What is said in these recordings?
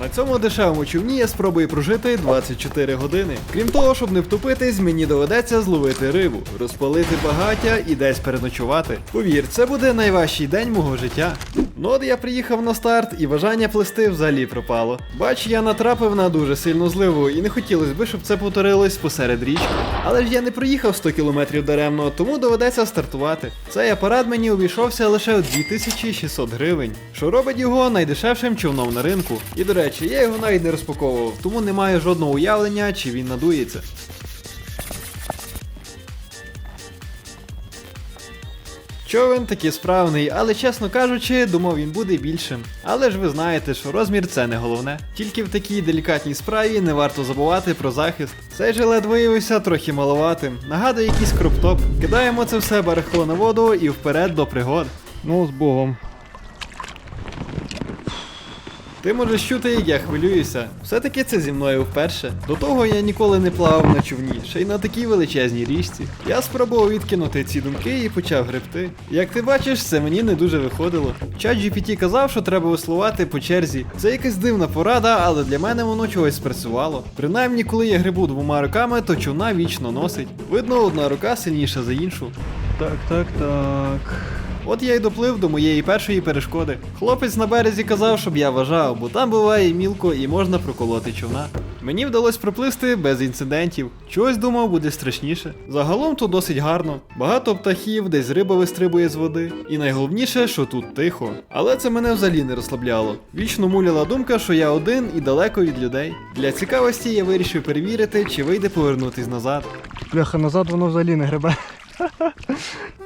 На цьому дешевому човні я спробую прожити 24 години. Крім того, щоб не втопитись, мені доведеться зловити рибу, розпалити багаття і десь переночувати. Повір, це буде найважчий день мого життя. Ну от я приїхав на старт і бажання плести взагалі пропало. Бач, я натрапив на дуже сильну зливу, і не хотілося б, щоб це повторилось посеред річки. Але ж я не проїхав 100 кілометрів даремно, тому доведеться стартувати. Цей апарат мені обійшовся лише у 2600 гривень, що робить його найдешевшим човном на ринку. І до речі, я його навіть не розпаковував, тому не маю жодного уявлення, чи він надується. Човен таки справний, але чесно кажучи, думав він буде більшим. Але ж ви знаєте, що розмір це не головне. Тільки в такій делікатній справі не варто забувати про захист. Цей жилет виявився трохи маловатим. Нагадує якийсь кроптоп. Кидаємо це все барахло на воду і вперед до пригод. Ну, з Богом. Ти можеш чути, як я хвилююся. Все-таки це зі мною вперше. До того я ніколи не плавав на човні, ще й на такій величезній річці. Я спробував відкинути ці думки і почав гребти. Як ти бачиш, це мені не дуже виходило. Чат GPT казав, що треба веслувати по черзі. Це якась дивна порада, але для мене воно чогось спрацювало. Принаймні, коли я грибу двома руками, то човна вічно носить. Видно, одна рука сильніша за іншу. Так, так, так. От я й доплив до моєї першої перешкоди. Хлопець на березі казав, щоб я вважав, бо там буває мілко і можна проколоти човна. Мені вдалося проплисти без інцидентів. Чогось думав, буде страшніше. Загалом тут досить гарно. Багато птахів, десь риба вистрибує з води. І найголовніше, що тут тихо. Але це мене взагалі не розслабляло. Вічно муляла думка, що я один і далеко від людей. Для цікавості я вирішив перевірити, чи вийде повернутись назад. Бляха, назад воно взагалі не гребе.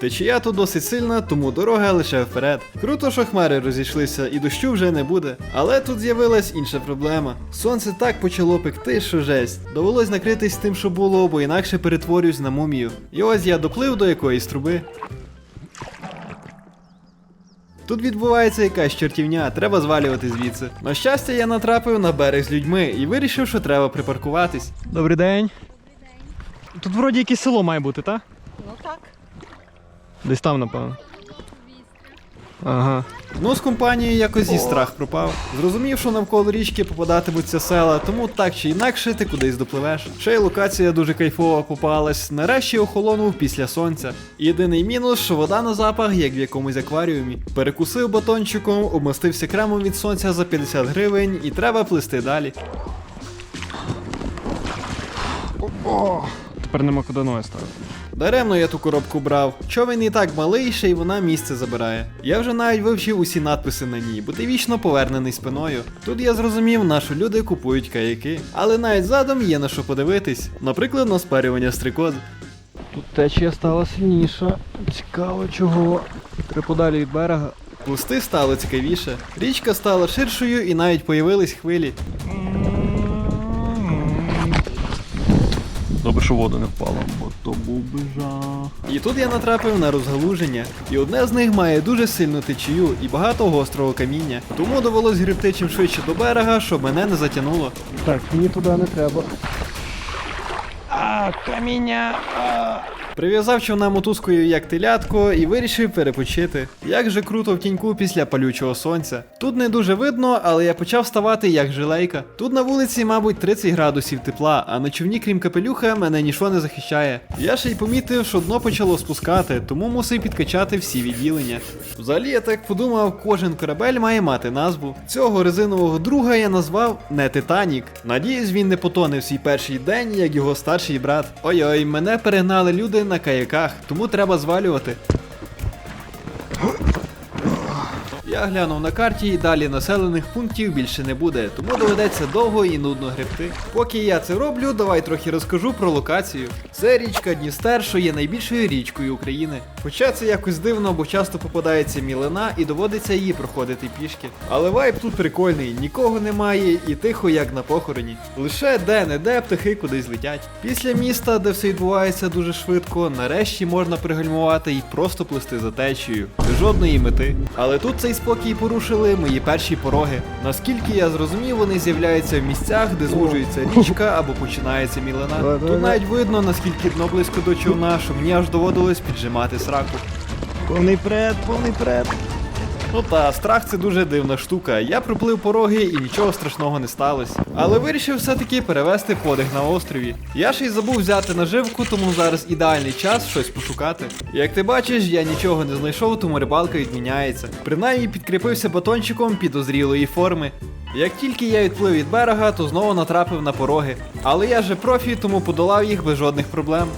Течія тут досить сильна, тому дорога лише вперед. Круто, що хмари розійшлися і дощу вже не буде. Але тут з'явилась інша проблема. Сонце так почало пекти, що жесть. Довелось накритись тим, що було, бо інакше перетворюсь на мумію. І ось я доплив до якоїсь труби. Тут відбувається якась чортівня, треба звалювати звідси. На щастя, я натрапив на берег з людьми і вирішив, що треба припаркуватись. Добрий день. Тут вроді якесь село має бути, так. Десь там, напевно. Ага. Ну, з компанією якось і страх пропав. Зрозумів, що навколо річки попадатимуться села, тому так чи інакше ти кудись допливеш. Ще й локація дуже кайфова попалась. Нарешті охолонув після сонця. Єдиний мінус, що вода на запах, як в якомусь акваріумі. Перекусив батончиком, обмастився кремом від сонця за 50 гривень і треба плисти далі. Тепер нема куди ноги ставити. Даремно я ту коробку брав. Човен і так малий, ще й вона місце забирає. Я вже навіть вивчив усі надписи на ній, бо ти вічно повернений спиною. Тут я зрозумів, на що люди купують каяки. Але навіть задом є на що подивитись. Наприклад, на спарювання стрикоз. Тут течія стала сильніша. Цікаво чого. Треба подалі від берега. Пусти стало цікавіше. Річка стала ширшою і навіть появились хвилі. Добре, що вода не впала, бо то був би жах. І тут я натрапив на розгалуження, і одне з них має дуже сильну течію і багато гострого каміння. Тому довелось гребти чим швидше до берега, щоб мене не затягнуло. Так, мені туди не треба. А, каміння. А. Прив'язав човна мотузкою як телятко і вирішив перепочити. Як же круто в тіньку після палючого сонця. Тут не дуже видно, але я почав ставати як жилейка. Тут на вулиці, мабуть, 30 градусів тепла, а на човні, крім капелюха, мене нічого не захищає. Я ще й помітив, що дно почало спускати, тому мусив підкачати всі відділення. Взагалі, я так подумав, кожен корабель має мати назву. Цього резинового друга я назвав не Титанік. Надіюсь, він не потоне в свій перший день, як його старший брат. Ой-ой, мене перегнали люди на каяках, тому треба звалювати. Я глянув на карті і далі населених пунктів більше не буде, тому доведеться довго і нудно гребти. Поки я це роблю, давай трохи розкажу про локацію. Це річка Дністер, що є найбільшою річкою України. Хоча це якось дивно, бо часто попадається мілина і доводиться її проходити пішки. Але вайб тут прикольний, нікого немає і тихо, як на похороні. Лише де-не-де птахи кудись летять. Після міста, де все відбувається дуже швидко, нарешті можна пригальмувати і просто плисти за течією. Жодної мети. Але тут цей спокій порушили мої перші пороги. Наскільки я зрозумів, вони з'являються в місцях, де звужується річка або починається мілина. Тут навіть видно, наскільки дно близько до човна, що мені аж доводилось піджимати сраку. Повний пред, повний пред. Ну та страх це дуже дивна штука. Я проплив пороги і нічого страшного не сталося. Але вирішив все-таки перевести подих на острові. Я ще й забув взяти наживку, тому зараз ідеальний час щось пошукати. Як ти бачиш, я нічого не знайшов, тому рибалка відміняється. Принаймні підкріпився батончиком підозрілої форми. Як тільки я відплив від берега, то знову натрапив на пороги. Але я же профі, тому подолав їх без жодних проблем.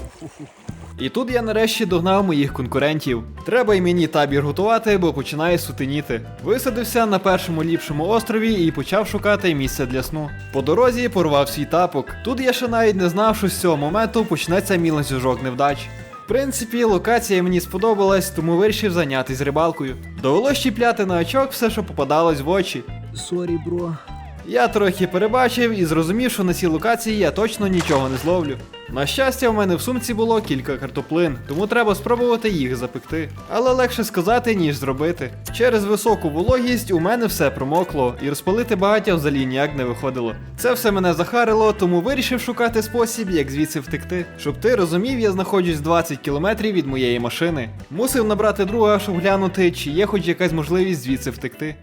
І тут я нарешті догнав моїх конкурентів. Треба й мені табір готувати, бо починає сутеніти. Висадився на першому ліпшому острові і почав шукати місце для сну. По дорозі порвав свій тапок. Тут я ще навіть не знав, що з цього моменту почнеться мій ланцюжок невдач. В принципі, локація мені сподобалась, тому вирішив зайнятися рибалкою. Довелось чіпляти на очок все, що попадалось в очі. Сорі, бро. Я трохи перебачив і зрозумів, що на цій локації я точно нічого не зловлю. На щастя, в мене в сумці було кілька картоплин, тому треба спробувати їх запекти. Але легше сказати, ніж зробити. Через високу вологість у мене все промокло, і розпалити багаття взагалі ніяк не виходило. Це все мене захарило, тому вирішив шукати спосіб, як звідси втекти. Щоб ти розумів, я знаходжусь 20 кілометрів від моєї машини. Мусив набрати друга, щоб глянути, чи є хоч якась можливість звідси втекти.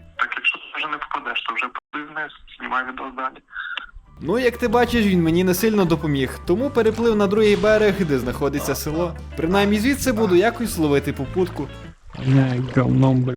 Вниз, знімай відео далі. Ну, як ти бачиш, він мені не сильно допоміг, тому переплив на другий берег, де знаходиться село. Принаймні звідси буду якось ловити попутку. Не, говном, бля.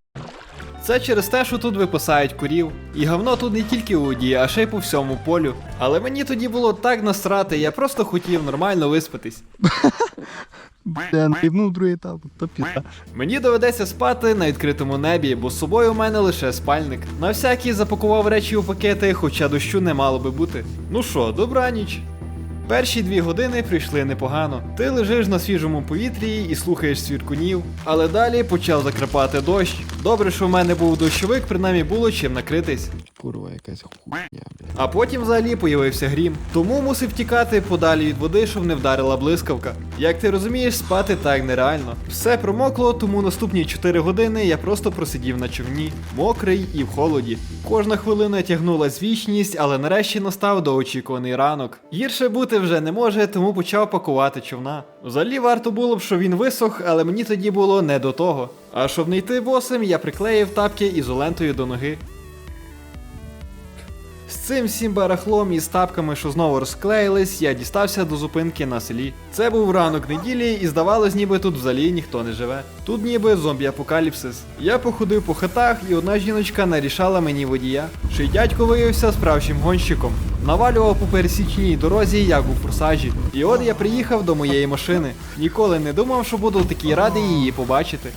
Це через те, що тут випасають курів. І говно тут не тільки у воді, а ще й по всьому полю. Але мені тоді було так насрати, я просто хотів нормально виспатись. Наїбнув другий етап, то пізда. Мені доведеться спати на відкритому небі, бо з собою у мене лише спальник. На всякий запакував речі у пакети, хоча дощу не мало би бути. Ну що, добраніч. Перші дві години прийшли непогано. Ти лежиш на свіжому повітрі і слухаєш свіркунів, але далі почав закрапати дощ. Добре, що в мене був дощовик, принаймні було чим накритись. Курва, якась хуйня. А потім взагалі появився грім. Тому мусив тікати подалі від води, щоб не вдарила блискавка. Як ти розумієш, спати так нереально. Все промокло, тому наступні 4 години я просто просидів на човні, мокрий і в холоді. Кожна хвилина тягнулась вічність, але нарешті настав довгоочікуваний ранок. Гірше бути вже не може, тому почав пакувати човна. Взагалі варто було б, щоб він висох, але мені тоді було не до того. А щоб не йти босим, я приклеїв тапки ізолентою до ноги. З цим всім барахлом і з тапками, що знову розклеїлись, я дістався до зупинки на селі. Це був ранок неділі, і здавалось, ніби тут взагалі ніхто не живе. Тут ніби зомбі-апокаліпсис. Я походив по хатах, і одна жіночка нарішала мені водія. Ще й дядько виявився справжнім гонщиком. Навалював по пересічній дорозі, як у форсажі. І от я приїхав до моєї машини. Ніколи не думав, що буду такий радий її побачити.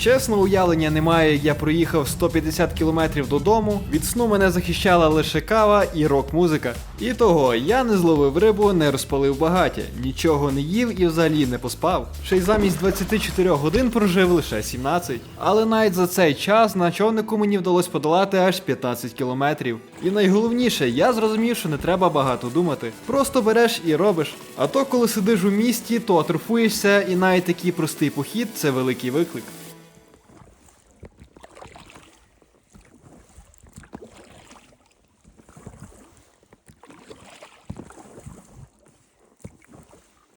Чесно, уявлення немає, я проїхав 150 кілометрів додому. Від сну мене захищала лише кава і рок-музика. І того я не зловив рибу, не розпалив багаття, нічого не їв і взагалі не поспав. Ще й замість 24 годин прожив лише 17. Але навіть за цей час на човнику мені вдалося подолати аж 15 кілометрів. І найголовніше, я зрозумів, що не треба багато думати. Просто береш і робиш. А то, коли сидиш у місті, то атрофуєшся, і навіть такий простий похід це великий виклик.